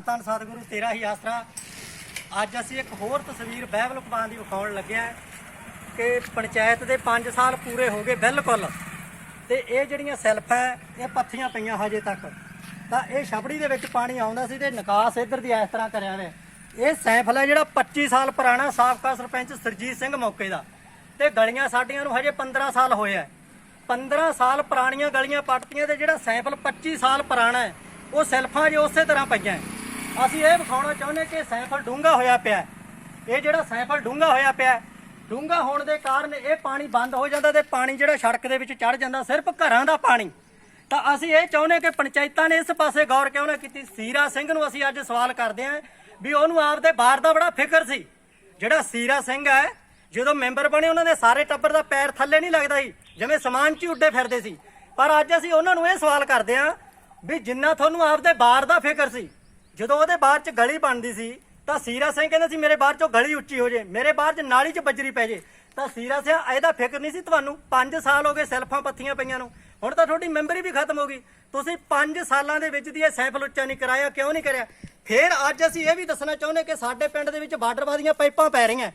ਧੰਨ ਸਤਿਗੁਰੂ, ਤੇਰਾ ਹੀ ਆਸਰਾ। ਅੱਜ ਅਸੀਂ ਇੱਕ ਹੋਰ ਤਸਵੀਰ ਬਹਿਬਲ ਕੁਬਾਨ ਦੀ ਵਿਖਾਉਣ ਲੱਗਿਆ ਕਿ ਪੰਚਾਇਤ ਦੇ 5 ਸਾਲ ਪੂਰੇ ਹੋ ਗਏ ਬਿਲਕੁਲ। ਤੇ ਇਹ ਜਿਹੜੀਆਂ ਸੈਲਫ ਹੈ, ਇਹ ਪੱਥੀਆਂ ਪਈਆਂ ਹਜੇ ਤੱਕ। ਤਾਂ ਇਹ ਛਬੜੀ ਦੇ ਵਿੱਚ ਪਾਣੀ ਆਉਂਦਾ ਸੀ ਤੇ ਨਿਕਾਸ ਇੱਧਰ ਦੀ ਇਸ ਤਰ੍ਹਾਂ ਕਰਿਆ ਹੋਇਆ ਇਹ ਸੈਂਫਲ ਹੈ ਜਿਹੜਾ 25 ਸਾਲ ਪੁਰਾਣਾ ਸਾਬਕਾ ਸਰਪੰਚ ਸਰਜੀਤ ਸਿੰਘ ਮੌਕੇ ਦਾ। ਤੇ ਗਲੀਆਂ ਸਾਡੀਆਂ ਨੂੰ ਹਜੇ 15 ਸਾਲ ਹੋਏ ਆ। 15 ਸਾਲ ਪੁਰਾਣੀਆਂ ਗਲੀਆਂ ਪੱਟਤੀਆਂ ਤੇ ਜਿਹੜਾ ਸੈਂਫਲ 25 ਸਾਲ ਪੁਰਾਣਾ ਹੈ, ਉਹ ਸੈਲਫਾਂ ਜੇ ਉਸੇ ਤਰ੍ਹਾਂ ਪਈਆਂ। ਹੈ। ਅਸੀਂ ਇਹ ਵਿਖਾਉਣਾ ਚਾਹੁੰਦੇ ਕਿ ਸੈਂਫਲ ਡੂੰਘਾ ਹੋਇਆ ਪਿਆ ਹੈ। ਇਹ ਜਿਹੜਾ ਸੈਂਫਲ ਡੂੰਘਾ ਹੋਇਆ ਪਿਆ ਡੂੰਘਾ ਹੋਣ ਦੇ ਕਾਰਨ ਇਹ ਪਾਣੀ ਬੰਦ ਹੋ ਜਾਂਦਾ ਤੇ ਪਾਣੀ ਜਿਹੜਾ ਸੜਕ ਦੇ ਵਿੱਚ ਚੜ ਜਾਂਦਾ, ਸਿਰਫ ਘਰਾਂ ਦਾ ਪਾਣੀ। ਤਾਂ ਅਸੀਂ ਇਹ ਚਾਹੁੰਦੇ ਕਿ ਪੰਚਾਇਤਾਂ ਨੇ ਇਸ ਪਾਸੇ ਗੌਰ ਕਿਉਂ ਨਾ ਕੀਤੀ? ਸੀਰਾ ਸਿੰਘ ਨੂੰ ਅਸੀਂ ਅੱਜ ਸਵਾਲ ਕਰਦੇ ਹਾਂ ਵੀ ਉਹਨੂੰ ਆਪਦੇ ਬਾਹਰ ਦਾ ਬੜਾ ਫਿਕਰ ਸੀ। ਜਿਹੜਾ ਸੀਰਾ ਸਿੰਘ ਹੈ, ਜਦੋਂ ਮੈਂਬਰ ਬਣੇ, ਉਹਨਾਂ ਦੇ ਸਾਰੇ ਟੱਬਰ ਦਾ ਪੈਰ ਥੱਲੇ ਨਹੀਂ ਲੱਗਦਾ ਸੀ, ਜਿਵੇਂ ਸਮਾਨ 'ਚ ਹੀ ਉੱਡੇ ਫਿਰਦੇ ਸੀ। ਪਰ ਅੱਜ ਅਸੀਂ ਉਹਨਾਂ ਨੂੰ ਇਹ ਸਵਾਲ ਕਰਦੇ ਹਾਂ ਵੀ ਜਿੰਨਾ ਤੁਹਾਨੂੰ ਆਪਦੇ ਬਾਹਰ ਦਾ ਫਿਕਰ ਸੀ ਜਦੋਂ ਉਹਦੇ ਬਾਹਰ 'ਚ ਗਲੀ ਬਣਦੀ ਸੀ, ਤਾਂ ਸੀਰਾ ਸਿੰਘ ਕਹਿੰਦਾ ਸੀ, ਮੇਰੇ ਬਾਹਰ 'ਚੋਂ ਗਲੀ ਉੱਚੀ ਹੋ ਜੇ, ਮੇਰੇ ਬਾਹਰ 'ਚ ਨਾਲੀ 'ਚ ਬੱਜਰੀ ਪੈ ਜੇ। ਤਾਂ ਸੀਰਾ ਸਿੰਘ ਇਹਦਾ ਫਿਕਰ ਨਹੀਂ ਸੀ ਤੁਹਾਨੂੰ 5 ਸਾਲ ਹੋ ਗਏ ਸੈਲਫਾਂ ਪੱਥੀਆਂ ਪਈਆਂ ਨੂੰ। ਹੁਣ ਤਾਂ ਤੁਹਾਡੀ ਮੈਂਬਰੀ ਵੀ ਖਤਮ ਹੋ ਗਈ। ਤੁਸੀਂ 5 ਸਾਲਾਂ ਦੇ ਵਿੱਚ ਦੀ ਇਹ ਸੈਂਫਲ ਉੱਚਾ ਨਹੀਂ ਕਰਾਇਆ, ਕਿਉਂ ਨਹੀਂ ਕਰਿਆ? ਫਿਰ ਅੱਜ ਅਸੀਂ ਇਹ ਵੀ ਦੱਸਣਾ ਚਾਹੁੰਦੇ ਕਿ ਸਾਡੇ ਪਿੰਡ ਦੇ ਵਿੱਚ ਬਾਰਡਰ ਦੀਆਂ ਪਾਈਪਾਂ ਪੈ ਰਹੀਆਂ।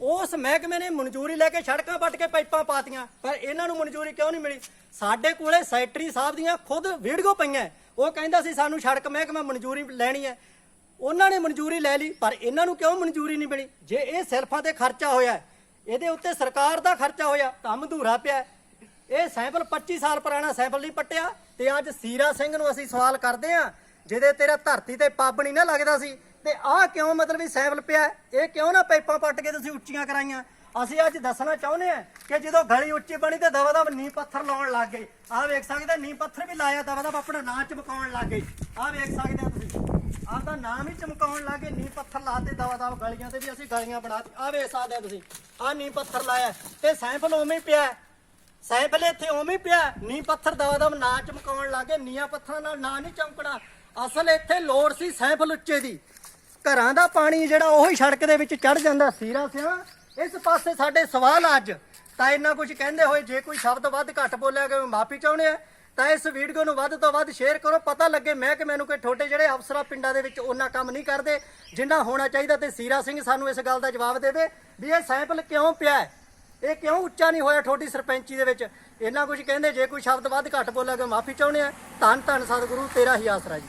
ਉਸ ਮਹਿਕਮੇ ਨੇ ਮਨਜ਼ੂਰੀ ਲੈ ਕੇ ਸੜਕਾਂ ਪੱਟ ਕੇ ਪਾਈਪਾਂ ਪਾਤੀਆਂ, ਪਰ ਇਹਨਾਂ ਨੂੰ ਮਨਜ਼ੂਰੀ ਕਿਉਂ ਨਹੀਂ ਮਿਲੀ? ਸਾਡੇ ਕੋਲੇ ਸੈਕਟਰੀ ਸਾਹਿਬ ਦੀਆਂ ਖੁਦ ਵੀਡੀਓ ਪਈਆਂ। ਉਹ ਕਹਿੰਦਾ ਸੀ ਸਾਨੂੰ ਸੜਕ ਮਹਿਕਮਾ ਮਨਜ਼ੂਰੀ ਲੈਣੀ ਹੈ। ਉਹਨਾਂ ਨੇ ਮਨਜ਼ੂਰੀ ਲੈ ਲਈ, ਪਰ ਇਹਨਾਂ ਨੂੰ ਕਿਉਂ ਮਨਜ਼ੂਰੀ ਨਹੀਂ ਮਿਲੀ? ਜੇ ਇਹ ਸੈਲਫਾਂ ਤੇ ਖਰਚਾ ਹੋਇਆ, ਇਹਦੇ ਉੱਤੇ ਸਰਕਾਰ ਦਾ ਖਰਚਾ ਹੋਇਆ ਕੰਮ ਅਧੂਰਾ ਪਿਆ। ਇਹ ਸੈਂਪਲ 25 ਸਾਲ ਪੁਰਾਣਾ ਸੈਂਪਲ ਨਹੀਂ ਪੱਟਿਆ, ਤੇ ਅੱਜ ਸੀਰਾ ਸਿੰਘ ਨੂੰ ਅਸੀਂ ਸਵਾਲ ਕਰਦੇ ਹਾਂ, ਜਿਹਦੇ ਤੇਰਾ ਧਰਤੀ ਤੇ ਪੱਬ ਨਹੀਂ ਨਾ ਲੱਗਦਾ ਸੀ, ਤੇ ਆਹ ਕਿਉਂ ਮਤਲਬ ਵੀ ਸੈਂਪਲ ਪਿਆ? ਇਹ ਕਿਉਂ ਨਾ ਪਾਈਪਾਂ ਪੱਟ ਕੇ ਤੁਸੀਂ ਉੱਚੀਆਂ ਕਰਾਈਆਂ? ਅਸੀਂ ਅੱਜ ਦੱਸਣਾ ਚਾਹੁੰਦੇ ਹਾਂ ਕਿ ਜਦੋਂ ਗਲੀ ਉੱਚੀ ਬਣੀ ਤੇ ਦਵਾ ਦਵ ਨੀ ਪੱਥਰ ਲਾਉਣ ਲੱਗ ਗਏ। ਆਹ ਵੇਖ ਸਕਦੇ ਨੀ ਪੱਥਰ ਵੀ ਲਾਇਆ, ਦਵਾ ਦਵ ਆਪਣਾ ਨਾਂ ਚਮਕਾਉਣ ਲੱਗ ਗਏ। ਆਹ ਵੇਖ ਸਕਦੇ ਆ ਤੁਸੀਂ। ਆਪਦਾ ਨਾਮ ਹੀ ਚਮਕਾਉਣ ਲੱਗੇ ਨੀ ਪੱਥਰ ਲਾਤੇ ਦਵਾ ਦਵ ਗਲੀਆਂ ਤੇ ਵੀ ਅਸੀਂ ਗਲੀਆਂ ਬਣਾਤੀ ਆਹ ਵੇਖ ਸਕਦੇ ਆ ਤੁਸੀਂ, ਆਹ ਨੀ ਪੱਥਰ ਲਾਇਆ। ਤੇ ਸੈਂਪਲ ਉਵੇਂ ਹੀ ਪਿਆ। ਹੈ। ਸੈਂਪਲ ਇੱਥੇ ਉਵੇਂ ਹੀ ਪਿਆ। ਨੀ ਪੱਥਰ ਦਵਾ ਦਵ ਨਾ ਚਮਕਾਉਣ ਲੱਗੇ ਨੀਆਂ ਪੱਥਰਾਂ ਨਾਲ ਨਾਂ ਨਹੀਂ ਚਮਕਣਾ। ਅਸਲ ਇੱਥੇ ਲੋੜ ਸੀ ਸੈਂਪਲ ਉੱਚੇ ਦੀ। ਘਰਾਂ ਦਾ ਪਾਣੀ ਜਿਹੜਾ, ਉਹੀ ਸੜਕ ਦੇ ਵਿੱਚ ਚੜ ਜਾਂਦਾ, ਸੀਰਾ ਸਿਆ ਇਸ ਪਾਸੇ ਸਾਡੇ ਸਵਾਲ ਆ ਅੱਜ। ਤਾਂ ਇੰਨਾ ਕੁਝ ਕਹਿੰਦੇ ਹੋਏ, ਜੇ ਕੋਈ ਸ਼ਬਦ ਵੱਧ ਘੱਟ ਬੋਲਿਆ ਗਿਆ ਮਾਫੀ ਚਾਹੁੰਦੇ ਆ ਤਾਂ ਇਸ ਵੀਡੀਓ ਨੂੰ ਵੱਧ ਤੋਂ ਵੱਧ ਸ਼ੇਅਰ ਕਰੋ। ਪਤਾ ਲੱਗੇ ਮੈਂ ਕਿ ਮੈਨੂੰ ਕੋਈ ਛੋਟੇ ਜਿਹੜੇ ਅਫਸਰਾਂ ਪਿੰਡਾਂ ਦੇ ਵਿੱਚ ਉਹਨਾਂ ਕੰਮ ਨਹੀਂ ਕਰਦੇ, ਜਿੰਨਾ ਹੋਣਾ ਚਾਹੀਦਾ ਤੇ ਸੀਰਾ ਸਿੰਘ ਸਾਨੂੰ ਇਸ ਗੱਲ ਦਾ ਜਵਾਬ ਦੇਵੇ ਵੀ ਇਹ ਸੈਂਪਲ ਕਿਉਂ ਪਿਆ ਹੈ? ਇਹ ਕਿਉਂ ਉੱਚਾ ਨਹੀਂ ਹੋਇਆ ਤੁਹਾਡੀ ਸਰਪੰਚੀ ਦੇ ਵਿੱਚ? ਇੰਨਾ ਕੁਝ ਕਹਿੰਦੇ, ਜੇ ਕੋਈ ਸ਼ਬਦ ਵੱਧ ਘੱਟ ਬੋਲਿਆ ਗਿਆ ਮਾਫੀ ਚਾਹੁੰਦੇ ਆ ਧੰਨ ਧੰਨ ਸਤਿਗੁਰੂ, ਤੇਰਾ ਹੀ ਆਸਰਾ ਜੀ।